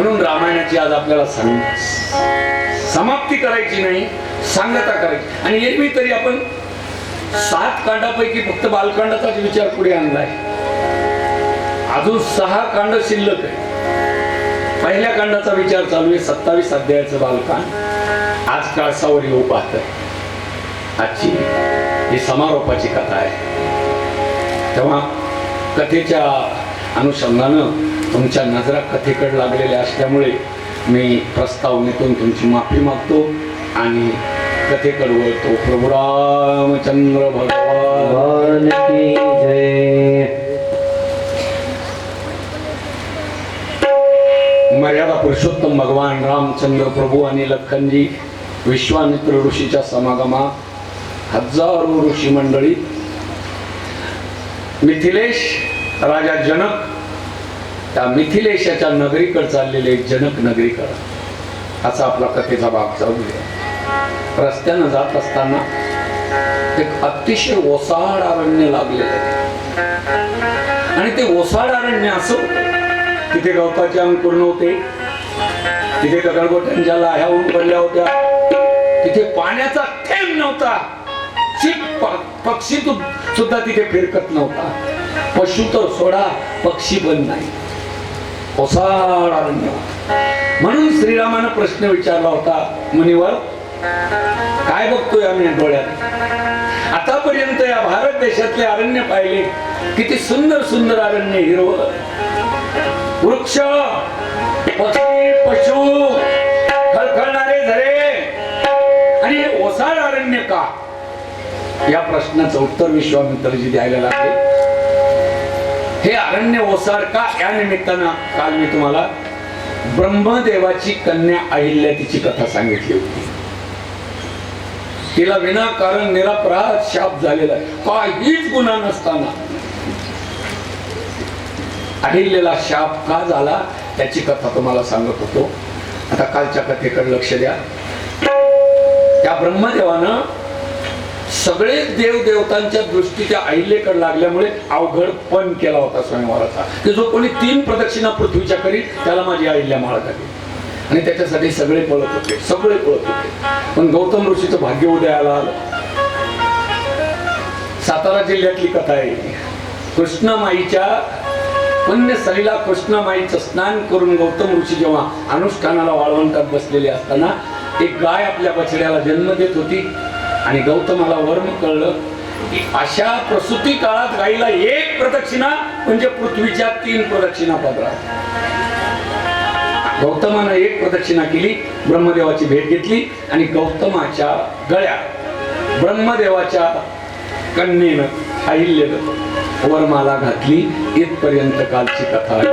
म्हणून रामायणाची आज आपल्याला सांग समाप्ती करायची नाही सांगता करायची. आणि एरवी तरी आपण सात कांडापैकी फक्त बालकांडाचाच विचार पुढे आणलाय. अजून सहा कांड शिल्लक आहे पहिल्या कांडाचा विचार चालू आहे सत्तावीस अध्यायाचं बालकांड. आज काळसावर येऊ पाहत आजची ही समारोपाची कथा आहे. तेव्हा कथेच्या अनुषंगानं तुमच्या नजरा कथेकडे लागलेल्या असल्यामुळे मी प्रस्तावनेतून तुमची माफी मागतो आणि कथेकडे वळतो. प्रभू रामचंद्र भगवान. भगवान की जय. मर्यादा पुरुषोत्तम भगवान रामचंद्र प्रभू आणि लखनजी विश्वामित्र ऋषीच्या समागमा हजारो ऋषी मंडळी मिथिलेश राजा जनक त्या मिथिलेशाच्या नगरीकडे चाललेले जनक नगरीकर असा आपला कथेचा भाग चालू आहे रस्त्यानं जात असताना एक अतिशय ओसाड अरण्य लागलेलं आहे. आणि ते ओसाड अरण्य असं तिथे गवताचे अंकुर नव्हते तिथे दगडगोट्यांच्या लाह्या होऊन पडल्या होत्या. तिथे पाण्याचा थेंब नव्हता. प- पक्षी सुद्धा तिथे फिरकत नव्हता. पशु तर सोडा पक्षी पण नाही. ओसाड म्हणून श्रीरामानं प्रश्न विचारला होता मुनीवर काय बघतोय आम्ही या डोळ्यात? आतापर्यंत या भारत देशातले अरण्य पाहिले. किती सुंदर सुंदर अरण्य हिरवं वृक्ष पक्षी पशु खळखळणारे झरे. आणि हे ओसाड अरण्य का? या प्रश्नाचं उत्तर विश्वामित्रजी द्यायला लागले. हे अरण्य ओसाड का या निमित्तानं काल मी तुम्हाला ब्रह्मदेवाची कन्या अहिल्या तिची कथा सांगितली होती. तिला विनाकारण निरापराध शाप झालेला आहे. काहीच गुन्हा नसताना. अहिल्याला शाप का झाला त्याची कथा तुम्हाला सांगत होतो. आता कालच्या कथेकडे लक्ष द्या. त्या ब्रह्मदेवानं सगळे देव देवतांच्या दृष्टीच्या अहिल्याकडे लागल्यामुळे अवघड पण केला होता स्वयंवराचा की जो कोणी तीन प्रदक्षिणा पृथ्वीच्या करी त्याला माझी अहिल्या माळ आणि त्याच्यासाठी सगळे पळत होते सगळे पळत होते. पण गौतम ऋषीचं भाग्य उदयाला आलं सातारा जिल्ह्यातली कथा आहे. कृष्णमाईच्या पुण्यस्थळीला कृष्णमाईचं स्नान करून गौतम ऋषी जेव्हा अनुष्ठानाला वाळवंटात बसलेले असताना एक गाय आपल्या बछड्याला जन्म देत होती. आणि गौतमाला वर्ण कळलं की अशा प्रसूती काळात गाईला एक प्रदक्षिणा म्हणजे पृथ्वीच्या तीन प्रदक्षिणा पदरा गौतमानं एक प्रदक्षिणा केली ब्रह्मदेवाची भेट घेतली आणि गौतमाच्या गळ्या ब्रह्मदेवाच्या कन्येनं अहिल्यनं वरमाला घातली. इथपर्यंत कालची कथा आहे.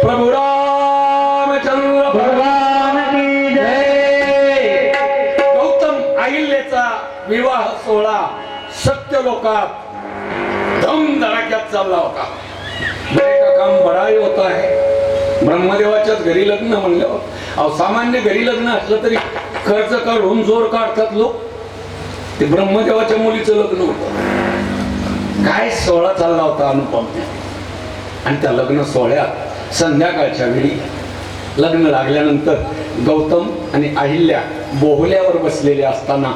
प्रभू रामचंद्र विवाह सोहळा सत्य लोकात धम धडाक्यात चालला होता. का काम बडाई होता आहे. ब्रह्मदेवाच्याच घरी लग्न म्हणल्यावर अहो सामान्य घरी लग्न असलं तरी खर्च काढून जोर काढतात लोक. ते ब्रह्मदेवाच्या मुलीचं लग्न होतं. काय सोहळा चालला होता अनुपम आणि त्या लग्न सोहळ्यात संध्याकाळच्या वेळी लग्न लागल्यानंतर गौतम आणि अहिल्या बोहल्यावर बसलेले असताना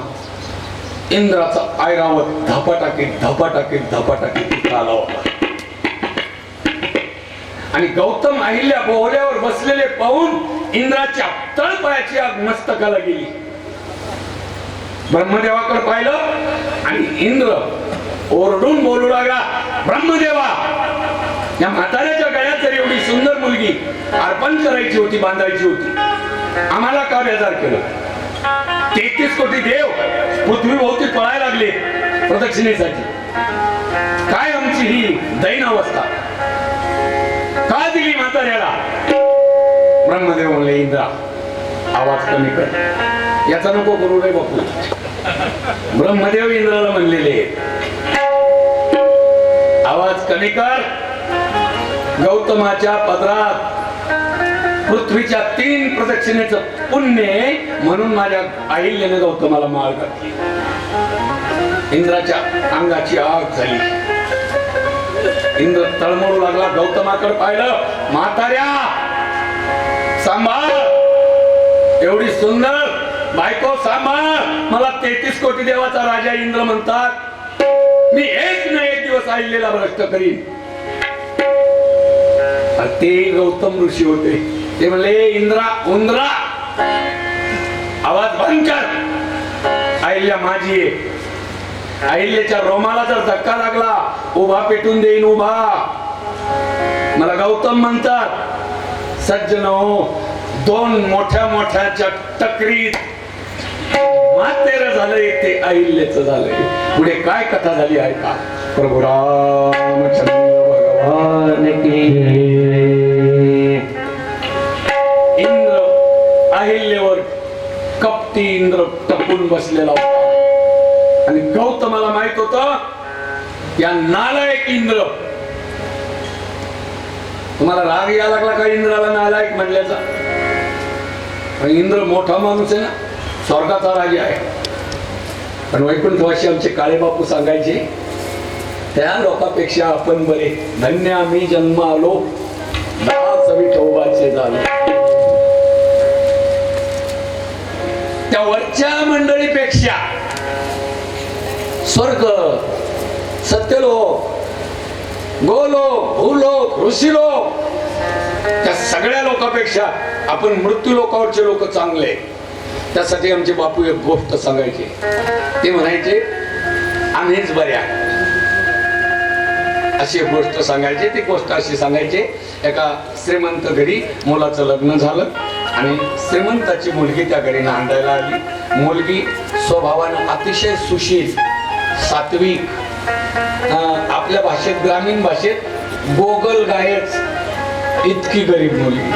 इंद्राचा आयरावत धपाटाकीत धपाटाकीत धपाटाकीत आला होता. आणि गौतम अहिल्या बोहल्यावर बसलेले पाहून इंद्राच्या तळपायाची आग मस्तकाला गेली. ब्रह्मदेवाकडे पाहिलं आणि इंद्र ओरडून बोलू लागला ब्रह्मदेवा या म्हाताऱ्याच्या गळ्यात जर एवढी सुंदर मुलगी अर्पण करायची होती बांधायची होती. आम्हाला का बेजार केलं. तेहतीस कोटी देव पृथ्वी पळायला लागले प्रदक्षिणेसाठी. काय आमची ही दैन अवस्था? का दिली म्हाताऱ्याला? ब्रह्मदेव म्हणले इंद्रा आवाज कमी कर. याचा नको करू रे बापू. ब्रह्मदेव इंद्राला म्हणलेले आवाज कमी कर. गौतमाच्या पदरात पृथ्वीच्या तीन प्रदक्षिणेचं पुण्य म्हणून माझ्या अहिल्याने गौतमाला माळ घातली. इंद्राच्या अंगाची आग झाली. इंद्र तळमळू लागला गौतमाकडे पाहिलं म्हाताऱ्या सांभाळ. एवढी सुंदर बायको सांभाळ. मला तेहतीस कोटी देवाचा राजा इंद्र म्हणतात. मी एक न एक दिवस आईलेला भ्रष्ट करीन. ते गौतम ऋषी होते. ते म्हणले इंद्रा उंद्रा आवाज बंद कर. आईल्या माझी अहिल्याच्या रोमाला जर धक्का लागला उभा पेटून देईन उभा. मला गौतम म्हणतात सज्जन दोन मोठ्या मोठ्या टकरीत मातेर झालंय ते अहिल्याचं झालंय. पुढे काय कथा झाली आहे का? प्रभू रामचंद्र भगवान इंद्र अहिल्यावर कपटी इंद्र टपून बसलेला होता. आणि गौतमाला माहीत होत या नालायक इंद्र. तुम्हाला राग या लागला का इंद्राला नालायक म्हणल्याचा? पण इंद्र मोठा माणूस आहे ना स्वर्गाचा राजा आहे. पण वैकुंठवाशी आमचे काळेबापू सांगायचे त्या लोकांपेक्षा आपण बरे. धन्य आम्ही जन्म आलो दहा झाले. त्या वरच्या मंडळीपेक्षा स्वर्ग सत्यलोक गोलोक भूलोक ऋषीलोक त्या सगळ्या लोकांपेक्षा आपण मृत्यू लोकावरचे लोक चांगले. त्यासाठी आमचे बापू एक गोष्ट सांगायचे. ते म्हणायचे आम्हीच बऱ्या. अशी एक गोष्ट सांगायची ती गोष्ट अशी सांगायची एका श्रीमंत घरी मुलाचं लग्न झालं आणि श्रीमंताची मुलगी त्या घरी नांदायला आली. मुलगी स्वभावानं अतिशय सुशील सात्विक आपल्या भाषेत ग्रामीण भाषेत गोगल गायच इतकी गरीब मुलगी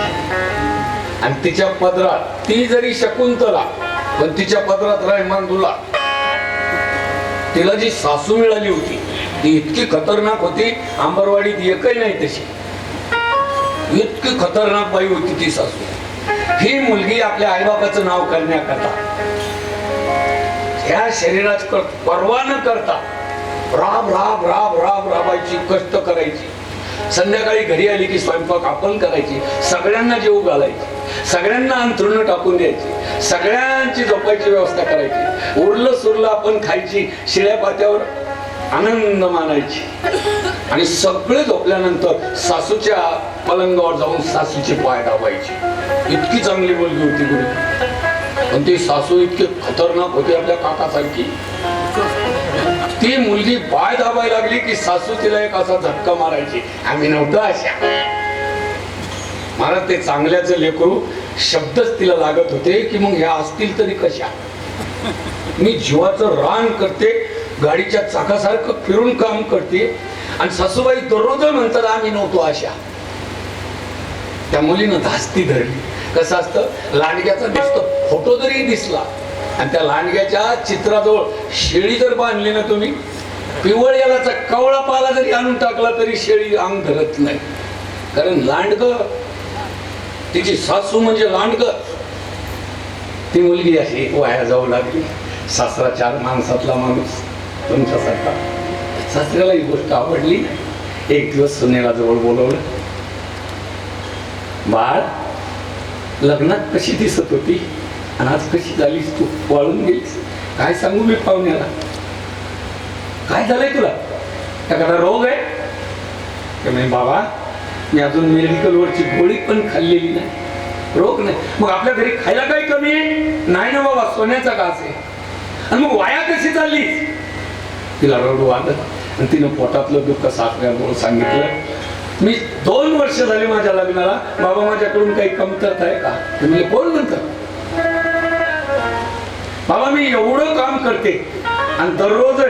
आणि तिच्या पदरात ती जरी शकुंतला पण तिच्या पदरात रहमान दुला. तिला जी सासू मिळाली होती ती इतकी खतरनाक होती आंबरवाडीत एकही नाही तशी. इतकी खतरनाक बाई होती ती सासू. ही मुलगी आपल्या आईबापाचं नाव करण्याकरता. ह्या शरीरात परवा न करता राब राब राब राब राबायची कष्ट करायची. संध्याकाळी घरी आली की स्वयंपाक आपण करायची. सगळ्यांना जेव घालायची. सगळ्यांना अंथरुण टाकून द्यायची. सगळ्यांची झोपायची व्यवस्था करायची. उरलं सुरलं आपण खायची. शिळ्या पात्यावर आनंद मानायची. आणि सगळे झोपल्यानंतर सासूच्या पलंगावर जाऊन सासूचे पाय दाबायचे. इतकी चांगली मुलगी होती गुरु पण ती सासू इतकी खतरनाक होती आपल्या काकासारखी. ती मुलगी पाय दाबायला लागली की सासू तिला एक असा झटका मारायची. आम्ही नव्हतो अशा. महाराज ते चांगल्याचं लेकरू शब्दच तिला लागत होते की मग ह्या असतील तरी कशा? मी जीवाचं रान करते गाडीच्या चाकासारखं फिरून काम करते आणि सासूबाई दररोज म्हणतात आम्ही नव्हतो अशा. त्या मुलीनं धास्ती धरली. कसं असतं? लांडग्याचा दिसतो. फोटो जरी दिसला आणि त्या लांडग्याच्या चित्राजवळ शेळी जर बांधली ना तुम्ही पिवळ यालाचा कवळा पाला जरी आणून टाकला तरी शेळी अंग धरत नाही. कारण लांडग तिची सासू म्हणजे लांडग. ती मुलगी अशी वाया जाऊ लागली. सासरा चार माणसातला माणूस तुमच्यासारखा. सासऱ्याला ही गोष्ट आवडली. एक दिवस सुनेला जवळ बोलवलं. बाळ लग्नात कशी दिसत होती आणि आज कशी झालीस तू? वाळून गेलीस? काय सांगू मी पाहुण्याला? काय झालंय तुला? एखादा रोग आहे? ते म्हणे बाबा मी अजून मेडिकलवरची गोळी पण खाल्लेली नाही. रोग नाही. मग आपल्या घरी खायला काही कमी आहे? नाही ना बाबा सोन्याचा घास आहे. आणि मग वाया कशी चाललीस? तिला रडू आलं आणि तिनं पोटातलं दुःख सासऱ्याजवळ सांगितलं. मी दोन वर्ष झाली माझ्या लग्नाला. बाबा माझ्याकडून काही कमतरता आहे का? म्हणजे कोण म्हणतं? बाबा मी एवढं काम करते आणि दररोज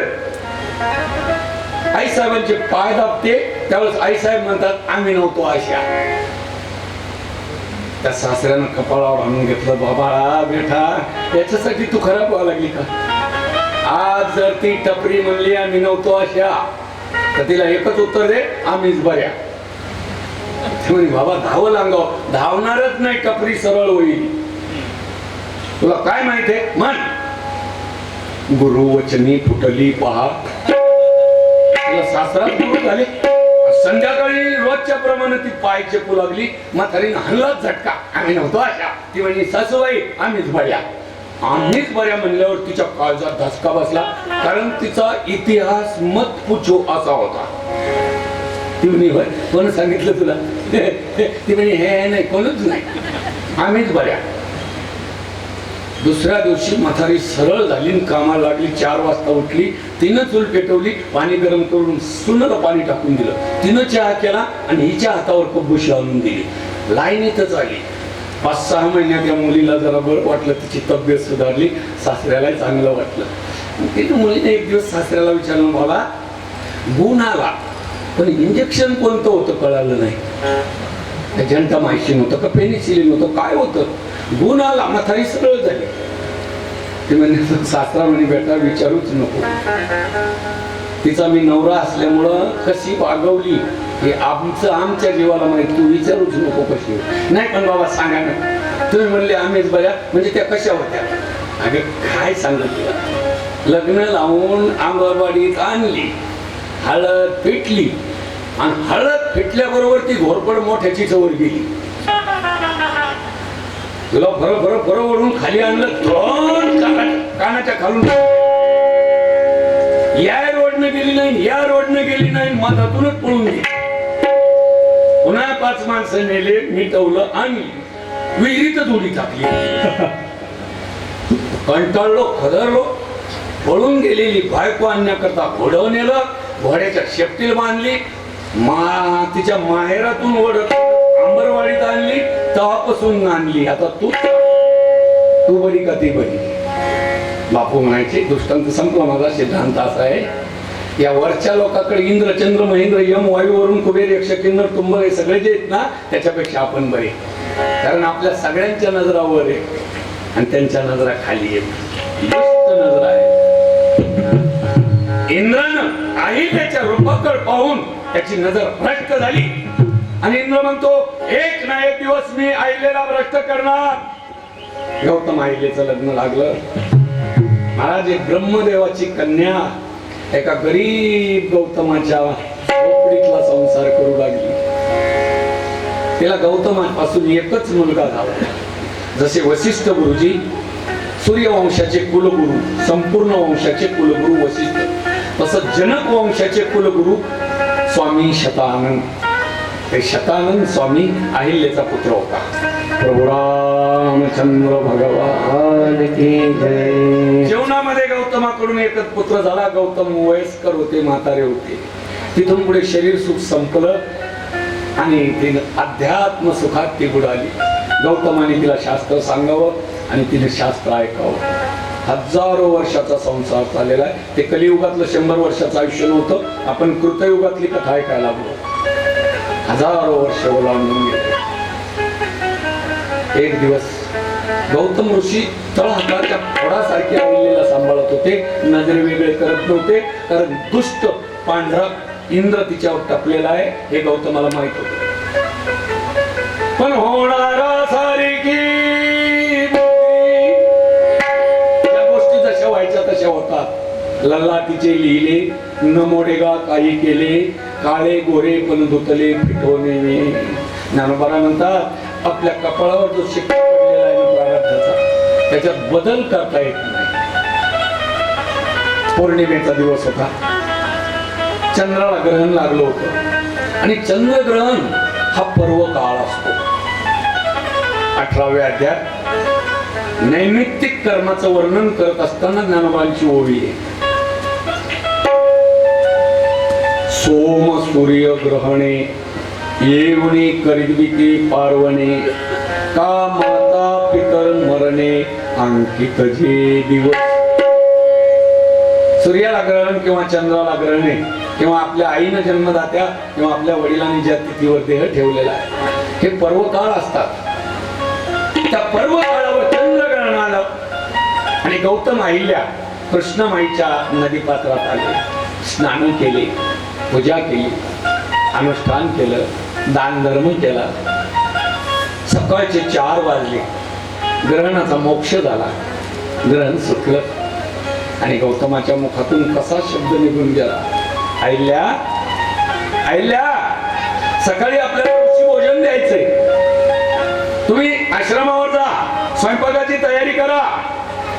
आई साहेबांचे पाय दाबते. त्यावेळेस आई साहेब म्हणतात आम्ही नव्हतो अशा त्या सासऱ्यानं कपाळावर आणून घेतलं बाबा बेटा याच्यासाठी तू खराब व्हायला लागली का? आज जर ती टपरी म्हणली आम्ही नव्हतो अशा तर तिला एकच उत्तर दे आम्हीच बऱ्या. म्हणे बाबा धावं लांगाव. धावणारच नाही टपरी सरळ होईल. तुला काय माहीत आहे? म्हण. गुरु वचनी फुटली पहा. तुला सासरात गुरु झाले. संध्याकाळी रोजच्या प्रमाणे ती पाय चेपू लागली. म्हातारीनं हल्लाच झटका. आम्ही नव्हतो अशा. ती म्हणजे सासूबाई. आम्हीच बऱ्या. आम्हीच बऱ्या म्हणल्यावर तिच्या काळजात धसका बसला. कारण तिचा इतिहास मत पुछो असा होता. ती म्हणे होय कोण सांगितलं तुला? ती म्हणे हे नाही कोणच नाही. आम्हीच बऱ्या. दुसऱ्या दिवशी म्हातारी सरळ झाली कामाला लागली. चार वाजता उठली. तिनं चूल पेटवली पाणी गरम करून सुनला पाणी टाकून दिलं. तिनं चहा केला आणि हिच्या हातावर कब्बुशी आणून दिली. लाईनीतच आली. पाच सहा महिन्यात या मुलीला जरा बरं वाटलं. तिची तब्येत सुधारली. सासऱ्याला चांगलं वाटलं. तिथं मुलीने एक दिवस सासऱ्याला विचारलं मला गुण आला. पण इंजेक्शन कोणतं होतं कळालं नाही. जनता माहिती नव्हतं का? पेनिसिलिन होतं काय होतं? गुण आला म्हातारी सरळ झाली. ते म्हणजे सासरा म्हणे बेटा विचारूच नको. तिचा मी नवरा असल्यामुळं कशी वागवली हे आमचं आमच्या जीवाला माहीत तू विचारूच नको कशी. नाही पण बाबा सांगा ना. तुम्ही म्हणले आम्हीच बऱ्या. म्हणजे त्या कशा होत्या? अगं काय सांगत तुला? लग्न लावून आंगणवाडीत आणली. हळद पिटली आणि हळद पिटल्याबरोबर ती घोरपड मोठ्याची चवर गेली. तुला फर फर फरक ओढून खाली आणलं दोन कानाच्या खालून. या रोडनं गेली नाही या रोडनं गेली नाही मधातूनच पळून गेली. पुन्हा पाच माणसं नेले मिटवलं आणि विहिरीतच उडी टाकली. कंटाळलो खदरलो पळून गेलेली बायको आणण्याकरता घोडव नेलं घोड्याच्या शेपटील बांधली मा तिच्या माहेरातून ओढत आंबरवाडीत आणली तवापासून आणली आता तू तू बरी का ती बरी? बापू म्हणायचे दृष्टांत संपला माझा सिद्धांत असा आहे. या वरच्या लोकांकडे इंद्र चंद्र महेंद्र यम वायूवरून कुबेर यक्ष किन्नर तुंबर हे सगळे जे आहेत ना त्याच्यापेक्षा आपण बरे. कारण आपल्या सगळ्यांच्या नजरावर आहे. आणि त्यांच्या नजरा खाली आहे नजरा आहे इंद्रानं अहिल्याच्या रूपाकडे पाहून त्याची नजर भ्रष्ट झाली. आणि इंद्र म्हणतो एक ना एक दिवस मी अहिल्याला भ्रष्ट करणार. गौतम अहिल्याचं लग्न लागलं. महाराज एक ब्रह्मदेवाची कन्या एका गरीब गौतमाच्या झोपडीतला संसार करू लागली. तिला गौतमापासून एकच मुलगा झाला. जसे वशिष्ठ गुरुजी सूर्यवंशाचे कुलगुरु संपूर्ण वंशाचे कुलगुरु वशिष्ठ तसं जनक वंशाचे कुलगुरु स्वामी शतानंद. ते शतानंद स्वामी अहिल्याचा पुत्र होता. प्रभू रामचंद्र भगवान भगवान की जय. गौतमाकडून एकच पुत्र झाला. गौतम वयस्कर होते म्हातारे होते. तिथून पुढे शरीर सुख संपलं आणि तिने अध्यात्म सुखात ती बुडाली गौतमाने तिला शास्त्र सांगावं आणि तिने शास्त्र ऐकावं. हजारो वर्षाचा संसार चाललेला आहे. ते कलियुगातलं शंभर वर्षाचं आयुष्य नव्हतं. आपण कृतयुगातली कथा ऐकायला लागलो. हजारो वर्ष ओलांडून गेले. एक दिवस गौतम ऋषी तळहाताच्या फोडासारखे आवडलेला सांभाळत होते. नजरे वेगळे करत नव्हते. कारण दुष्ट पांढरा इंद्र तिच्यावर टपलेला आहे. हे गौतमाला माहीत होत. पण होणारा लल्ला तिचे लिहिले न मोडेगा काही केले काळे गोरे पण धुतले फिटवणे ज्ञानोबारा म्हणतात आपल्या कपाळावर जो शिक्का पडलेला आहे प्रारब्धाचा त्याच्यात बदल करता येत नाही. पौर्णिमेचा दिवस होता. चंद्राला ग्रहण लागलं होतं. आणि चंद्रग्रहण हा पर्व काळ असतो. अठराव्या अध्यात नैमित्तिक कर्माचं वर्णन करत असताना ज्ञानोबांची ओवी आहे. सोम सूर्य ग्रहणे येवणे करविके पार्वणे का माता पितर मरणे अंकित जे दिवस. सूर्याला ग्रहण किंवा चंद्राला ग्रहणे किंवा आपल्या आईनं जन्मदात्या किंवा आपल्या वडिलांनी ज्या तिथीवर देह ठेवलेला आहे हे पर्वकाळ असतात. त्या पर्व काळावर चंद्रग्रहण आलं आणि गौतम अहिल्या कृष्णमाईच्या नदीपात्रात आले स्नान केले. पूजा केली अनुष्ठान केलं दान धर्म केला. सकाळचे चार वाजले. ग्रहणाचा मोक्ष झाला. ग्रहण सुटलं. आणि गौतमाच्या मुखातून कसा शब्द निघून गेला? अहिल्या अहिल्या सकाळी आपल्याला ऋषी भोजन द्यायचंय. तुम्ही आश्रमावर जा. स्वयंपाकाची तयारी करा.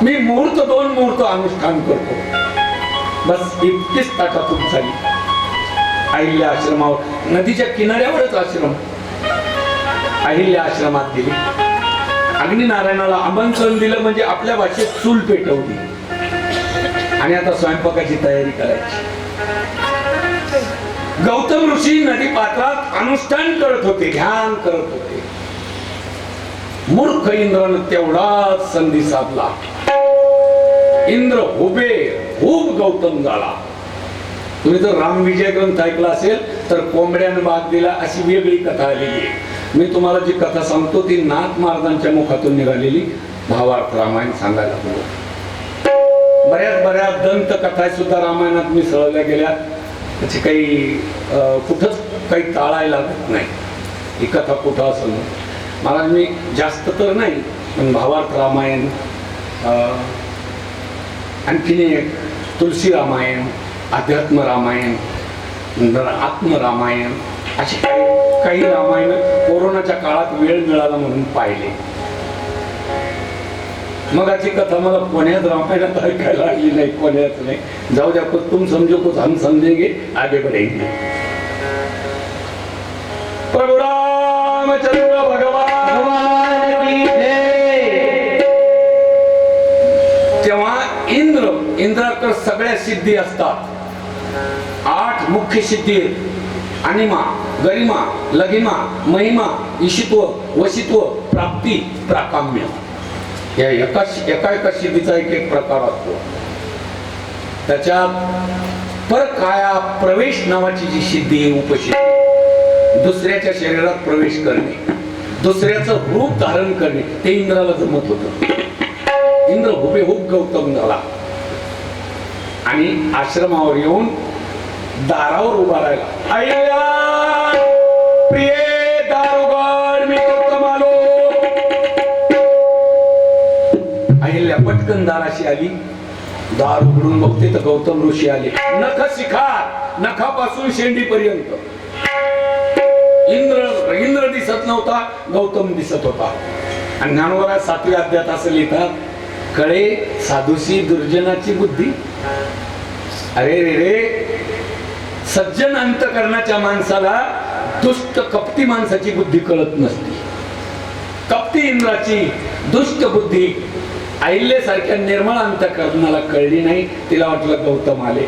मी मुहूर्त दोन मुहूर्त अनुष्ठान करतो. बस इतकीच ताटातून झाली. अहिल्या आश्रमावर नदीच्या किनाऱ्यावरच आश्रम. अहिल्या आश्रमात गेली. अग्निनारायणाला आमंत्रण दिलं म्हणजे आपल्या भाषेत चूल पेटवली. आणि आता स्वयंपाकाची तयारी करायची. गौतम ऋषी नदी पात्रात अनुष्ठान करत होते ध्यान करत होते. मूर्ख इंद्रानं तेवढाच संधी साधला. इंद्र हुबे खूप गौतम झाला तुम्ही जर रामविजय ग्रंथ ऐकला असेल तर कोंबड्यानं बाग दिला अशी वेगळी कथा आलेली आहे. मी तुम्हाला जी कथा सांगतो ती नाथ महाराजांच्या मुखातून निघालेली भावार्थ रामायण सांगायला हवं बऱ्याच बऱ्याच दंत कथा सुद्धा रामायणात मिसळल्या गेल्या. त्याची काही कुठंच काही टाळायला लागत नाही. ही कथा कुठं असं महाराज मी जास्त तर नाही पण भावार्थ रामायण आणखीन एक तुलसी रामायण अध्यात्म रामायण नंतर आत्मरामायण अशी काही काही रामायण कोरोनाच्या काळात वेळ मिळाला म्हणून पाहिले. मगाची कथा मला कोण्यात रामायणात ऐकायला लागली नाही कोण्यात नाही. जाऊ द्या तुम समझो कुछ हम समझेंगे आगे बढ़ेंगे. प्रभु रामचंद्र भगवान. तेव्हा इंद्र इंद्राकडे सगळ्या सिद्धी असतात. मुख्य सिद्धी अनिमा गरिमा लगिमा महिमा ईशित्व वशित्व प्राप्ती प्राकाम्य. या एका एका एका सिद्धीचा एक एक प्रकार असतो. त्याच्यात परकाया प्रवेश नावाची जी सिद्धी आहे उपसिद्धी दुसऱ्याच्या शरीरात प्रवेश करणे दुसऱ्याचं रूप धारण करणे ते इंद्राला जमत होत. इंद्र हुबेहूब गौतम झाला. आणि आश्रमावर येऊन दारावर उभा राहिला. प्रिय दार मी गौतम आलो अहिल्या पटकन दाराशी आली. दार उघडून बघते तर गौतम ऋषी आले. नख शिखार नखापासून शेंडीपर्यंत. इंद्र इंद्र दिसत नव्हता गौतम दिसत होता. आणि ज्ञानवरा सातवी अध्यात असं लिहितात कळे साधूशी दुर्जनाची बुद्धी. अरे रे रे सज्जन अंतकरणाच्या माणसाला दुष्ट कपटी माणसाची बुद्धी कळत नसती. कपटी इंद्राची दुष्ट बुद्धी अहिल्यासारख्या निर्मळ अंतकरणाला कळली नाही तिला वाटलं गौतम आले.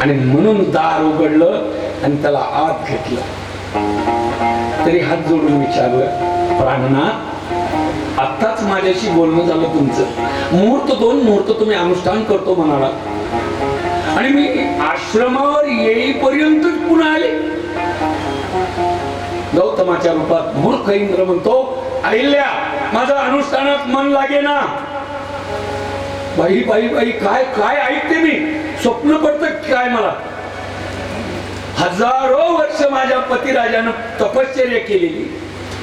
आणि म्हणून दार उघडलं आणि त्याला आत घेतलं. तरी हात जोडून विचारलं प्राणनाथ आत्ताच माझ्याशी बोलणं झालं तुमचं. मुहूर्त दोन मुहूर्त तुम्ही अनुष्ठान करतो म्हणाला. आणि मी आश्रमावर येईपर्यंतच पुन्हा आले. गौतमाच्या रूपात मूर्ख इंद्र म्हणतो अहिल्या माझं अनुष्ठानात मन लागे ना बाई बाई बाई काय काय ऐकते मी? स्वप्न पडतं काय मला? हजारो वर्ष माझ्या पतिराजानं तपश्चर्या केलेली.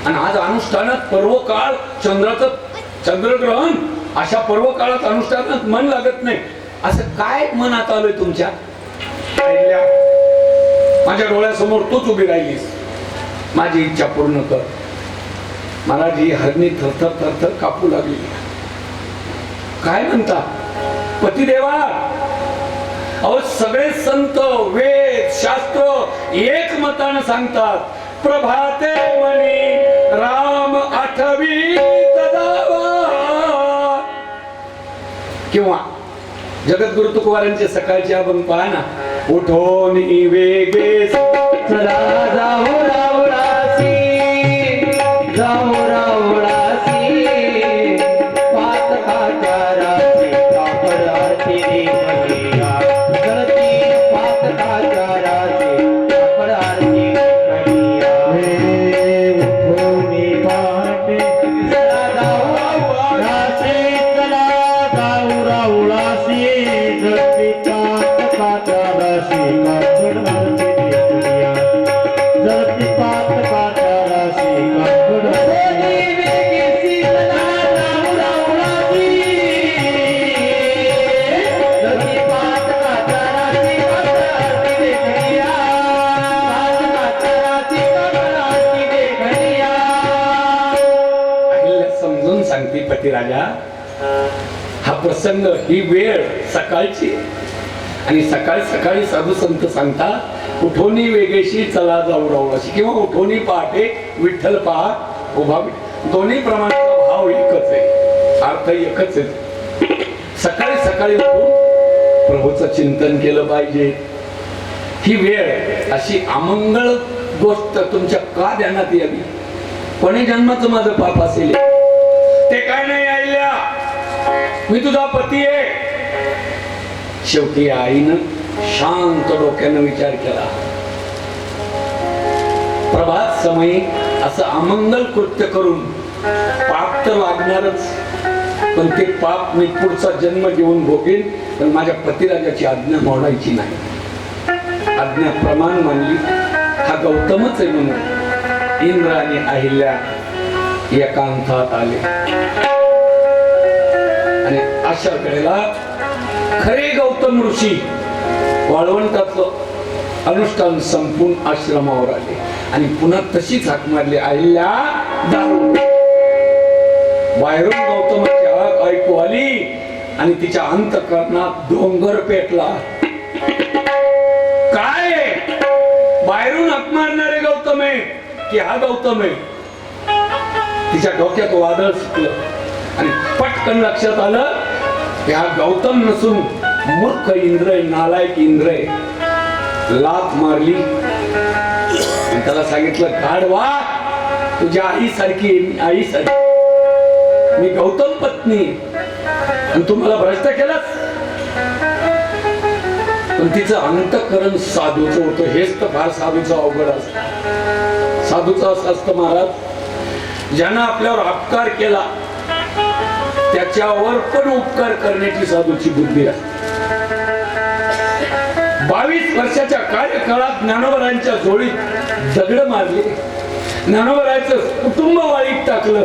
आणि आज अनुष्ठानात पर्व काळ चंद्राचं चंद्रग्रहण अशा पर्व काळात अनुष्ठानात मन लागत नाही. असं काय मनात आलोय तुमच्या? माझ्या डोळ्यासमोर तूच उभी राहिलीस. माझी इच्छा पूर्ण कर. मला जी हरणी थरथर थरथर कापू लागली. काय म्हणता? पतिदेवा! अहो सगळे संत वेद शास्त्र एक मतानं सांगतात प्रभाते मनी राम आठवी किंवा जगद्गुरु तुकवारांचे सकाळचे अभंग पाहा ना. उठोन वेगे चला जाऊ सकाळी साधू संत सांगतात उठोनी वेगेशी चला जाऊ राहू अशी. किंवा उठोनी पहाटे विठ्ठल पहा उभा दोन्ही प्रमाणाचा भाव एकच आहे. अर्थ एकच आहे. सकाळी सकाळी उठून प्रभूचं चिंतन केलं पाहिजे. ही वेळ अशी अमंगळ गोष्ट तुमच्या का ध्यानात यावी? कोणी जन्माचं माझं पाप असेल? ते काय नाही आईल्या मी तुझा पती आहे. शेवटी आईनं शांत डोक्यानं विचार केला. प्रभात समयी असं अमंगल कृत्य करून पाप तर लागणारच पण ते पाप मी पुढचा जन्म घेऊन भोगेन पण माझ्या पतिराजाची आज्ञा मोडायची नाही. आज्ञा प्रमाण मानली हा गौतमच आहे म्हणून इंद्र आणि अहिल्या एकांतात आले. आणि अशा वेळेला खरे गौतम ऋषी वाळवंटातलं अनुष्ठान संपून आश्रमावर आले. आणि पुन्हा तशीच हाक मारली अहिल्या दारू बाहेरून गौतमाची हाक ऐकू आली आणि तिच्या अंतकरणात डोंगर पेटला. काय? बाहेरून हाक मारणारे गौतम. आहे की हा गौतम. आहे तिच्या डोक्यात वादळ सुटलं. आणि पटकन लक्षात आलं की हा गौतम नसून मूर्ख इंद्र आहे नालायक इंद्र आहे. लात मारली. आणि त्याला सांगितलं काढवा तुझ्या आई सारखी मी आई सारखी मी गौतम पत्नी आणि तू मला भ्रष्ट केलास. पण तिचं अंतकरण साधूचं होतं. हेच तर फार साधूचं अवघड असतं. साधूचं असं असतं महाराज ज्यानं आपल्यावर अपकार केला त्याच्यावर पण उपकार करण्याची साधूची बुद्धी असते. बावीस वर्षाच्या कार्यकाळात ज्ञानोबरांच्या जोडीत दगड मारले. ज्ञानोबरायचं कुटुंब वाळीत टाकलं.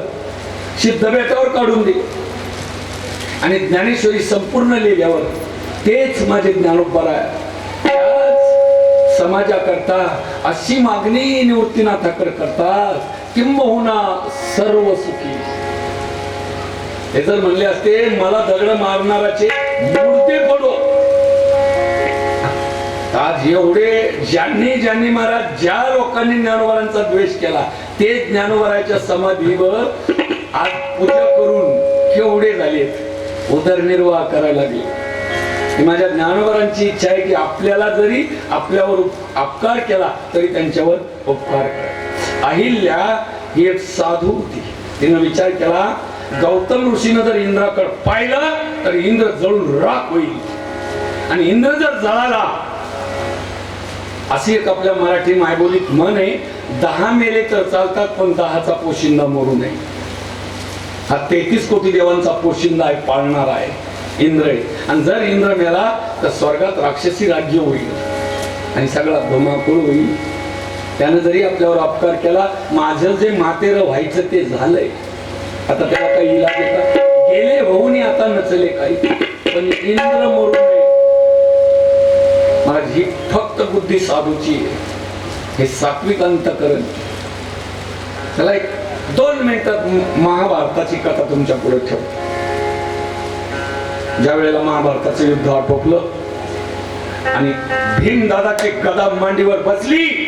सिद्धबेटावर काढून दिले. आणि ज्ञानेश्वरी संपूर्ण लिहिल्यावर तेच माझे ज्ञानोबा आहे त्याच समाजाकरता अशी मागणी निवृत्तीनाथाकडे करतात किंबहुना सर्व सुखी. हे जर म्हणले असते मला दगड मारणाराचे मूळ आज एवढे ज्यांनी ज्यांनी महाराज ज्या लोकांनी ज्ञानोबरांचा द्वेष केला ते ज्ञानोबराच्या समाधीवर आज पूजा करून केवढे झालेत उदरनिर्वाह करायला लागले. माझ्या ज्ञानोबरांची इच्छा आहे की आपल्याला जरी आपल्यावर अपकार केला तरी त्यांच्यावर उपकार करा. अहिल्या ही एक साधू होती. तिनं विचार केला गौतम ऋषीनं जर इंद्राकडे पाहिलं तर इंद्र जळून राख होईल. आणि इंद्र जर जळाला अशी एक आपल्या मराठी मायबोलीत म्हण आहे दहा मेले तर चालतात पण दहाचा पोशिंदा मरू नये. हा तेहतीस कोटी देवांचा पोशिंदा आहे पाळणार आहे इंद्र आहे. आणि जर इंद्र मेला तर स्वर्गात राक्षसी राज्य होईल. आणि सगळा धुमाकूळ होईल. त्यानं जरी आपल्यावर अपकार केला माझं जे मातेर व्हायचं ते झालंय. आता त्याला काही इलाज येतात गेले होऊन आता नचले काही. पण इंद्र मरू माझी ही फक्त बुद्धी साधूची आहे. हे सात्विक अंतकरण. त्याला एक दोन मिनिटात महाभारताची कथा तुमच्यापुढे ठेव. ज्या वेळेला महाभारताचं युद्ध आटोपलं आणि भीम दादाची गदा मांडीवर बसली